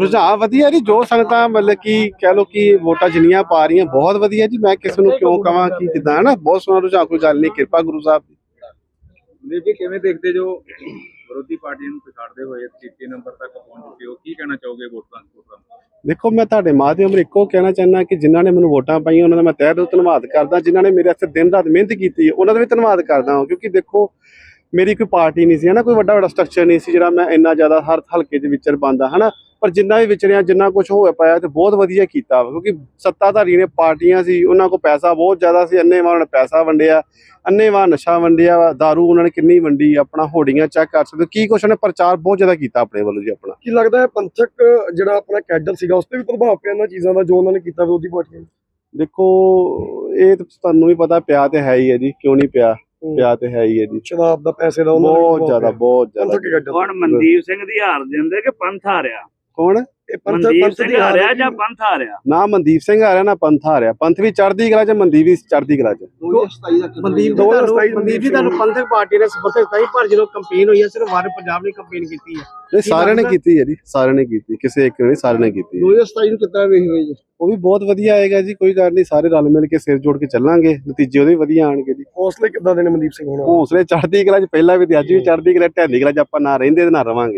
ਰੁਝਾਨ ਵਧੀਆ ਜੀ ਜੋ ਸੰਗਤਾਂ ਮਤਲਬ ਕਿ ਕਹਿ ਲੋ ਕਿ ਵੋਟਾਂ ਜਿੰਨੀਆਂ ਪਾ ਰਹੀਆਂ ਬਹੁਤ ਵਧੀਆ ਜੀ। ਮੈਂ ਕਿਸੇ ਨੂੰ ਕਿਉਂ ਕਵਾਂ ਕਿ ਕਿਦਾਂ ਹੈ ਨਾ ਬਹੁਤ ਸੋਹਣਾ ਰੁਝਾਨ ਕੋਈ ਗੱਲ ਨਹੀਂ ਕਿਰਪਾ ਗੁਰੂ ਸਾਹਿਬ ਦੀ। ਜੀ ਜੀ ਕਿਵੇਂ ਦੇਖਦੇ ਜੋ ਵਿਰੋਧੀ ਪਾਰਟੀਆਂ ਨੂੰ ਪਛਾੜਦੇ ਹੋਏ ਤੀਜੇ ਨੰਬਰ ਤੱਕ ਪਹੁੰਚ ਚੁੱਕੇ ਹੋ? ਕੀ ਕਹਿਣਾ ਚਾਹੋਗੇ ਵੋਟਰਾਂ ਨੂੰ? ਦੇਖੋ ਮੈਂ ਤੁਹਾਡੇ ਮਾਧਿਅਮ ਇੱਕੋ ਕਹਿਣਾ ਚਾਹੁੰਦਾ ਕਿ ਜਿਨ੍ਹਾਂ ਨੇ ਮੈਨੂੰ ਵੋਟਾਂ ਪਾਈਆਂ ਉਹਨਾਂ ਦਾ ਮੈਂ ਤਹਿ ਦਿਲੋਂ ਧੰਨਵਾਦ ਕਰਦਾ। ਜਿਨ੍ਹਾਂ ਨੇ ਮੇਰੇ ਵਾਸਤੇ ਦਿਨ ਰਾਤ ਮਿਹਨਤ ਕੀਤੀ ਉਹਨਾਂ ਦਾ ਵੀ ਧੰਨਵਾਦ ਕਰਦਾ ਹਾਂ। ਕਿਉਂਕਿ ਦੇਖੋ ਮੇਰੀ ਕੋਈ ਪਾਰਟੀ ਨਹੀਂ ਸੀ ਹਨਾ ਕੋਈ ਵੱਡਾ ਵੱਡਾ ਸਟਰਕਚਰ ਨਹੀਂ ਸੀ ਜਿਹੜਾ ਮੈਂ ਇੰਨਾ ਜ਼ਿਆਦਾ ਹਰ ਹਲਕੇ 'ਚ ਵਿਚਰ ਪਾਉਂਦਾ ਹਨਾ। ਪਰ ਜਿੰਨਾ ਵੀ ਵਿਚਰਿਆ ਜਿੰਨਾ ਕੁਝ ਹੋਇਆ ਪਾਇਆ ਤੇ ਬਹੁਤ ਵਧੀਆ ਕੀਤਾ ਵਾ, ਕਿਉਂਕਿ ਸੱਤਾਧਾਰੀ ਨੇ ਪਾਰਟੀਆਂ ਸੀ ਉਹਨਾਂ ਕੋਲ ਪੈਸਾ ਬਹੁਤ ਜ਼ਿਆਦਾ ਸੀ ਅੰਨੇ ਉਹਨਾਂ ਨੇ ਪੈਸਾ ਵੰਡਿਆ ਅੰਨੇਵਾਹ ਨਸ਼ਾ ਵੰਡਿਆ ਵਾ दारू ਉਹਨਾਂ ਨੇ ਕਿੰਨੀ ਵੰਡੀ ਆਪਣਾ ਹੋੜੀਆਂ ਚੈੱਕ ਕਰ ਸਕਦੇ। ਕੀ ਕੁਛ ਉਹਨੇ ਪ੍ਰਚਾਰ ਬਹੁਤ ਜ਼ਿਆਦਾ ਕੀਤਾ ਆਪਣੇ ਵੱਲੋਂ ਜੀ ਆਪਣਾ। ਕੀ ਲੱਗਦਾ ਹੈ ਪੰਥਕ ਜਿਹੜਾ ਆਪਣਾ ਕੈਡਰ ਸੀਗਾ ਉਸ ਤੇ ਵੀ ਪ੍ਰਭਾਵ ਪਿਆ ਇਹਨਾਂ ਚੀਜ਼ਾਂ ਦਾ ਜੋ ਉਹਨਾਂ ਨੇ ਕੀਤਾ ਵਿਰੋਧੀ ਪਾਰਟੀਆਂ ਦੇਖੋ ਇਹ ਤੁਹਾਨੂੰ ਵੀ ਪਤਾ ਪਿਆ ਤੇ ਹੈ ਹੀ ਹੈ ਜੀ ਕਿਉਂ ਨਹੀਂ ਪਿਆ? ਪਿਆ ਤੇ ਹੈ ਹੀ ਹੈ ਜੀ। ਸ਼ਰਾਬ ਦਾ ਪੈਸੇ ਦਾ ਉਹਨਾਂ ਬਹੁਤ ਜ਼ਿਆਦਾ ਬਹੁਤ ਜ਼ਿਆਦਾ। ਹੁਣ ਮਨਦੀਪ ਸਿੰਘ ਦੀ ਹਾਰ ਦਿੰਦੇ ਕਿ ਪੰਥ ਹਾਰਿਆ? ਕੌਣ? ਇਹ ਮਨਦੀਪ ਪੰਥ ਸਿੰਘ ਦੀ ਹਾਰ ਹਾਰਿਆ ਹੈ ਜਾਂ ਪੰਥ ਹਾਰਿਆ? ਨਾ ਮਨਦੀਪ ਸਿੰਘ ਆ ਰਿਹਾ ਨਾ ਪੰਥ ਆ ਰਿਹਾ ਪੰਥ ਵੀ ਚੜ੍ਹਦੀ ਕਲਾ ਚ ਮਨਦੀਪ ਵੀ ਚੜ੍ਹਦੀ ਕਲਾ ਚ। ਮਨਦੀਪ ਜੀ ਦੋ ਹਜ਼ਾਰ ਤੁਹਾਨੂੰ ਸਤਾਈ ਮਨਦੀਪ ਜੀ ਤੁਹਾਨੂੰ ਪੰਥਕ ਪਾਰਟੀ ਨੇ ਸਪੋਰਟ ਦਿੱਤਾ ਸੀ ਪਰ ਜਦੋਂ ਕੰਪੇਨ ਹੋਈ ਹੈ ਸਿਰਫ ਵਾਰ ਪੰਜਾਬ ਨੇ ਕੰਪੇਨ ਕੀਤੀ ਹੈ। ਨਹੀਂ ਸਾਰਿਆਂ ਨੇ ਕੀਤੀ ਹੈ ਜੀ ਸਾਰਿਆਂ ਨੇ ਕੀਤੀ ਕਿਸੇ ਇੱਕ ਨੇ ਨਹੀਂ ਸਾਰਿਆਂ ਨੇ ਕੀਤੀ ਹੈ। 2027 ਨੂੰ ਕਿੱਦਾਂ ਵੇਖੀ ਹੋਈ ਜੀ? ਉਹ ਵੀ ਬਹੁਤ ਵਧੀਆ ਆਏਗਾ ਜੀ ਕੋਈ ਗੱਲ ਨਹੀਂ ਸਾਰੇ ਰਲ ਮਿਲ ਕੇ ਸਿਰ ਜੋੜ ਕੇ ਚੱਲਾਂਗੇ ਨਤੀਜੇ ਉਹਦੇ ਵੀ ਵਧੀਆ ਆਣਗੇ ਜੀ। ਹੌਸਲੇ ਕਿੱਦਾਂ ਦੇ ਨੇ ਮਨਦੀਪ ਸਿੰਘ ਹੋਣਾ? ਹੌਸਲੇ ਚੜ੍ਹਦੀ ਕਲਾ ਚ ਪਹਿਲਾਂ ਵੀ ਤੇ ਅੱਜ ਵੀ ਚੜ੍ਹਦੀ ਕਲਾ ਢਹਿੰਦੀ ਕਲਾ ਚ ਆਪਾਂ ਨਾ ਰਹਿੰਦੇ ਤੇ ਨਾ ਰਵਾਂਗੇ।